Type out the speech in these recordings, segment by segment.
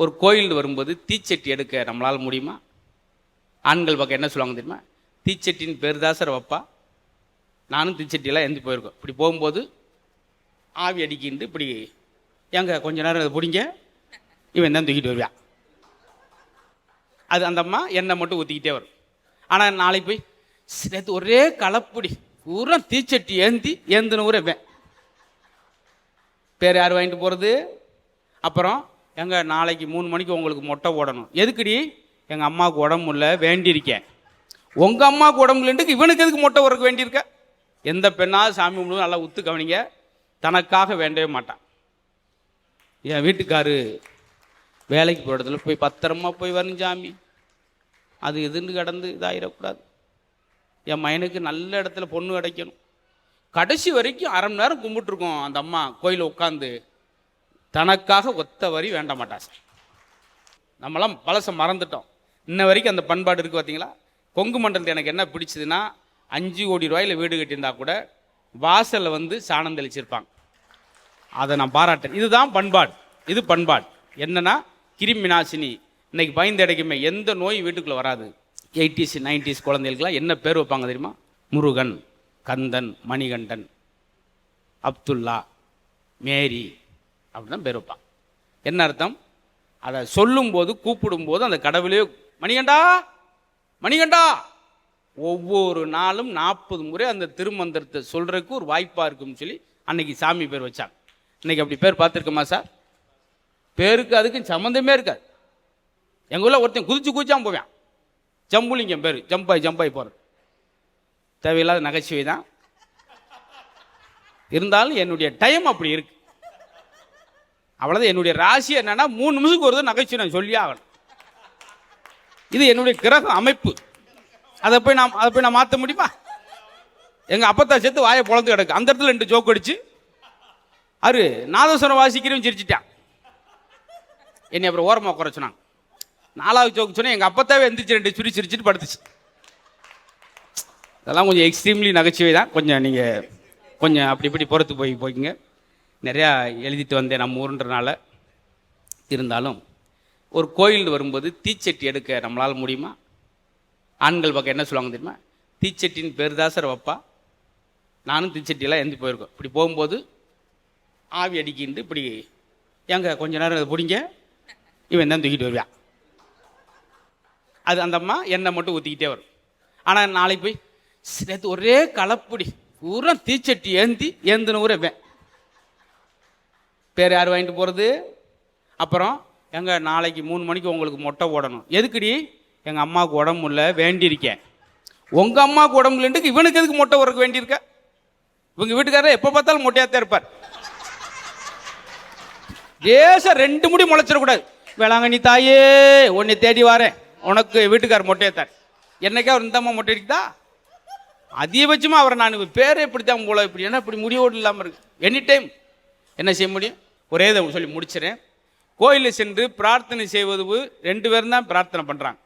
ஒரு கோயில் வரும்போது தீச்சட்டி எடுக்க நம்மளால் முடியுமா? ஆண்கள் பக்கம் என்ன சொல்லுவாங்க தெரியுமா? தீச்சட்டின்னு பேர் தான் சார் வைப்பா. நானும் தீச்சட்டியெல்லாம் எழுந்து போயிருக்கோம். இப்படி போகும்போது ஆவி அடிக்கிட்டு இப்படி ஏங்க கொஞ்ச நேரம் அதை பிடிங்க. இவன் தான் தூக்கிட்டு வருவான் அது அந்த அம்மா எண்ணெய் மட்டும் ஊற்றிக்கிட்டே வரும். ஆனால் நாளைக்கு போய் நேற்று ஒரே கலப்புடி பூரா தீச்சட்டி ஏந்தி ஏந்தின ஊரே வே பேர் யார் வாங்கிட்டு போகிறது அப்புறம் எங்க நாளைக்கு மூணு மணிக்கு உங்களுக்கு மொட்டை போடணும். எதுக்குடி? எங்கள் அம்மாவுக்கு உடம்பு இல்லை வேண்டியிருக்கேன். உங்கள் அம்மாவுக்கு உடம்பு இல்லைன்ட்டு இவனுக்கு எதுக்கு மொட்டை உறக்க வேண்டியிருக்க? எந்த பெண்ணாவது சாமி கும்பிடுவோம் நல்லா உத்து கவனிங்க. தனக்காக வேண்டவே மாட்டான். என் வீட்டுக்காரு வேலைக்கு போகிற இடத்துல போய் பத்திரமா போய் வரணும் சாமி. அது எதுன்னு கடந்து இதாகிடக்கூடாது என் மயனுக்கு நல்ல இடத்துல பொண்ணு கிடைக்கணும். கடைசி வரைக்கும் அரை மணி நேரம் கும்பிட்டுருக்கோம் அந்த அம்மா கோயிலில் உட்காந்து தனக்காக ஒத்த வரி வேண்ட மாட்டான் சார். நம்மளாம் பழசம் மறந்துட்டோம். இன்ன வரைக்கும் அந்த பண்பாடு இருக்குது பார்த்தீங்களா கொங்கு மண்டலத்தில் எனக்கு என்ன பிடிச்சதுன்னா அஞ்சு கோடி ரூபாயில் வீடு கட்டியிருந்தா கூட வாசலில் வந்து சாணம் தெளிச்சிருப்பாங்க. அதை நான் பாராட்டேன் இதுதான் பண்பாடு. இது பண்பாடு. என்னன்னா கிருமி நாசினி. இன்னைக்கு பயந்து அடைக்குமே எந்த நோய் வீட்டுக்குள்ளே வராது. எயிட்டிஸ் நைன்டிஸ் குழந்தைகளுக்கெல்லாம் என்ன பேர் வைப்பாங்க தெரியுமா? முருகன் கந்தன் மணிகண்டன் அப்துல்லா மேரி. அப்படின்னு தான் பேர் வைப்பான். என்ன அர்த்தம்? அதை சொல்லும்போது கூப்பிடும்போது அந்த கடவுளே மணிகண்டா மணிகண்டா! ஒவ்வொரு நாளும் நாற்பது முறை அந்த திருமந்திரத்தை சொல்கிறதுக்கு ஒரு வாய்ப்பாக இருக்கும்னு சொல்லி அன்னைக்கு சாமி பேர் வச்சாங்க. இன்னைக்கு அப்படி பேர் பார்த்துருக்கோமா சார்? பேருக்கு அதுக்கும் சம்மந்தமே இருக்காது. எங்கள் ஊரில் ஒருத்தன் குதிச்சு குதிச்சான் போவேன். ஜம்புலிங்கம் பேர். ஜம்பாய் ஜம்பாய் போகிறது தேவையில்லாத நகைச்சுவை தான். இருந்தாலும் என்னுடைய டைம் அப்படி இருக்கு. அவ்வளோதான் என்னுடைய ராசி என்னன்னா மூணு நிமிஷத்துக்கு ஒரு தடவை நகைச்சுவை நான் சொல்லியே ஆகணும். இது என்னுடைய கிரக அமைப்பு. அதை போய் நான் அதை போய் நான் மாற்ற முடியுமா? எங்கள் அப்பத்தா சேர்த்து வாயை பொழந்து கிடக்கு. அந்த இடத்துல ரெண்டு ஜோக் அடிச்சு அரு நாதஸ்வரம் வாசிக்கிறவன் சிரிச்சிட்டான். என்னை அப்புறம் ஓரமாக உட்கார சொன்னாங்க. நாலாவது ஜோக்கு சொன்னேன் எங்கள் அப்பத்தாவே எந்திரிச்சு ரெண்டு சுரி சிரிச்சிட்டு படுத்துச்சு. இதெல்லாம் கொஞ்சம் எக்ஸ்ட்ரீம்லி நகைச்சுவை தான் கொஞ்சம் நீங்கள் கொஞ்சம் அப்படி இப்படி பொறுத்து போய் போய்க்குங்க. நிறையா எழுதிட்டு வந்தேன் நம்ம ஊருன்றனால. இருந்தாலும் ஒரு கோயில் வரும்போது தீச்சட்டி எடுக்க நம்மளால் முடியுமா? ஆண்கள் பக்கம் என்ன சொல்லுவாங்க தெரியுமா? தீச்சட்டின்னு பேர் தான் சார் வைப்பா. நானும் தீச்சட்டியெல்லாம் எழுந்து போயிருக்கோம். இப்படி போகும்போது ஆவி அடிக்கிட்டு இப்படி எங்க கொஞ்ச நேரம் அதை பிடிங்க. இவன் தான் தூக்கிட்டு வருவான். அது அந்த அம்மா எண்ணெய் மட்டும் ஊற்றிக்கிட்டே வரும். ஆனால் நாளைக்கு போய் நேற்று ஒரே கலப்புடி பூரா தீச்சட்டி ஏந்தி ஏந்தின ஊரே வே பேர் யார் வாங்கிட்டு போகிறது அப்புறம் எங்கள் நாளைக்கு மூணு மணிக்கு உங்களுக்கு மொட்டை ஓடணும் எதுக்குடி? எங்கள் அம்மாவுக்கு உடம்பு இல்லை வேண்டியிருக்கேன். உங்கள் அம்மாவுக்கு உடம்பு இல்லைன்ட்டு இவனுக்கு எதுக்கு மொட்டை உறக்க வேண்டியிருக்க? இவங்க வீட்டுக்காரர் எப்போ பார்த்தாலும் மொட்டையாத்தான் இருப்பார். லேசாக ரெண்டு முடி முளைச்சிடக்கூடாது. வேளாங்கண்ணி தாயே உன்னை தேடி வரேன். உனக்கு வீட்டுக்கார் மொட்டையத்தார் என்னைக்கா அவர் இந்த அம்மா மொட்டை அடிக்குதா? அதிகபட்சமாக அவரை நான் பேரே இப்படித்தான் போல இப்படி ஏன்னா இப்படி முடிவோடு இல்லாமல் இருக்கு. எனி டைம் என்ன செய்ய முடியும்? ஒரே இதை சொல்லி முடிச்சிடறேன் கோயிலில் சென்று பிரார்த்தனை செய்வது ரெண்டு பேரும் தான் பிரார்த்தனை பண்ணுறாங்க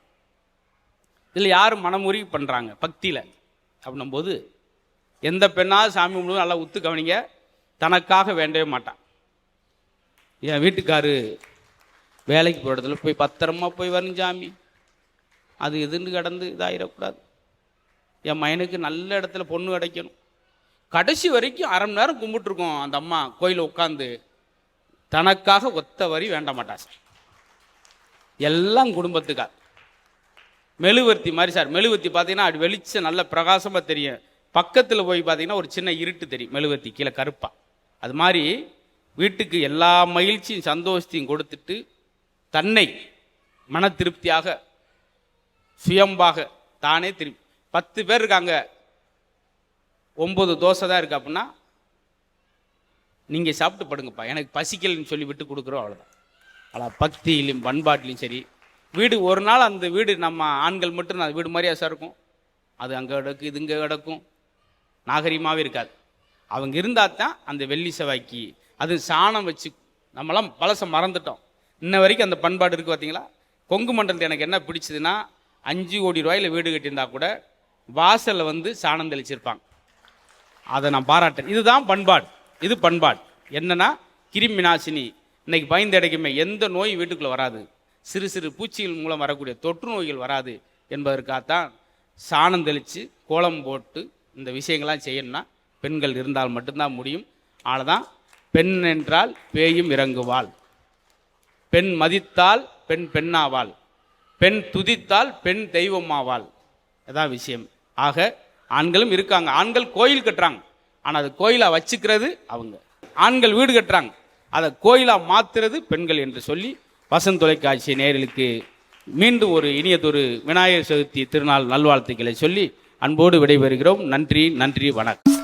இதில் யாரும் மனமுறி பண்ணுறாங்க பக்தியில். அப்படின்னும்போது எந்த பெண்ணாவது சாமி கும்பிடுவோம் நல்லா உத்து கவனிங்க தனக்காக வேண்டவே மாட்டான் என் வீட்டுக்காரு வேலைக்கு போகிற இடத்துல போய் பத்திரமா போய் வரணும் சாமி. அது இதுன்னு கடந்து இதாகிடக்கூடாது என் மயனுக்கு நல்ல இடத்துல பொண்ணு கிடைக்கணும் கடைசி வரைக்கும் அரை மணி நேரம் கும்பிட்டுருக்கோம் அந்த அம்மா கோயிலில் உட்காந்து தனக்காக ஒத்த வரி வேண்ட மாட்டார். சார் எல்லாம் குடும்பத்துக்கார். மெழுவர்த்தி மாதிரி சார் மெழுவர்த்தி பார்த்தீங்கன்னா அது வெளிச்சம் நல்ல பிரகாசமாக தெரியும். பக்கத்தில் போய் பார்த்தீங்கன்னா ஒரு சின்ன இருட்டு தெரியும் மெழுவர்த்தி கீழே கருப்பா. அது மாதிரி வீட்டுக்கு எல்லா மகிழ்ச்சியும் சந்தோஷத்தையும் கொடுத்துட்டு தன்னை மன திருப்தியாக சுயம்பாக தானே திரும்பி பத்து பேர் இருக்காங்க. ஒம்பது தோசை தான் இருக்கு அப்படின்னா நீங்கள் சாப்பிட்டு படுங்கப்பா. எனக்கு பசிக்கலன்னு சொல்லி விட்டு கொடுக்குறோம் அவ்வளோதான் அதான் பக்தியிலையும் பண்பாட்டிலையும் சரி. வீடு ஒரு நாள் அந்த வீடு நம்ம ஆண்கள் மட்டும் அந்த வீடு மாதிரியா சார் இருக்கும்? அது அங்கே கிடக்கு இது இங்கே கிடக்கும். நாகரிகமாகவே இருக்காது. அவங்க இருந்தால் தான் அந்த வெள்ளி செவ்வாய்க்கு அது சாணம் வச்சு நம்மளாம் பழசம் மறந்துட்டோம். இன்ன வரைக்கும் அந்த பண்பாடு இருக்குது பார்த்தீங்களா கொங்கு மண்டலத்தில் எனக்கு என்ன பிடிச்சதுன்னா அஞ்சு கோடி ரூபாயில் வீடு கட்டியிருந்தா கூட வாசலில் வந்து சாணம் தெளிச்சிருப்பாங்க. அதை நான் பாராட்டேன் இதுதான் பண்பாடு. இது பண்பாடு. என்னன்னா கிருமி நாசினி இன்னைக்கு பயந்து அடைக்குமே எந்த நோய் வீட்டுக்குள்ளே வராது. சிறு சிறு பூச்சிகள் மூலம் வரக்கூடிய தொற்று நோய்கள் வராது என்பதற்காகத்தான் சாணம் தெளித்து கோலம் போட்டு இந்த விஷயங்கள்லாம் செய்யணும்னா பெண்கள் இருந்தால் மட்டும்தான் முடியும். ஆனால் பெண் என்றால் பேயும் இறங்குவாள். பெண் மதித்தால் பெண் பெண்ணாவாள். பெண் துதித்தால் பெண் தெய்வமாவாள். அதான் விஷயம். ஆக ஆண்களும் இருக்காங்க. ஆண்கள் கோயில் கட்டுறாங்க. ஆனால் அது கோயிலாக வச்சுக்கிறது அவங்க. ஆண்கள் வீடு கட்டுறாங்க. அதை கோயிலாக மாற்றுறது பெண்கள் என்று சொல்லி வசந்த் தொலைக்காட்சி நேர்களுக்கு மீண்டும் ஒரு இனியதொரு விநாயகர் சதுர்த்தி திருநாள் நல்வாழ்த்துக்களை சொல்லி அன்போடு விடைபெறுகிறோம். நன்றி நன்றி வணக்கம்.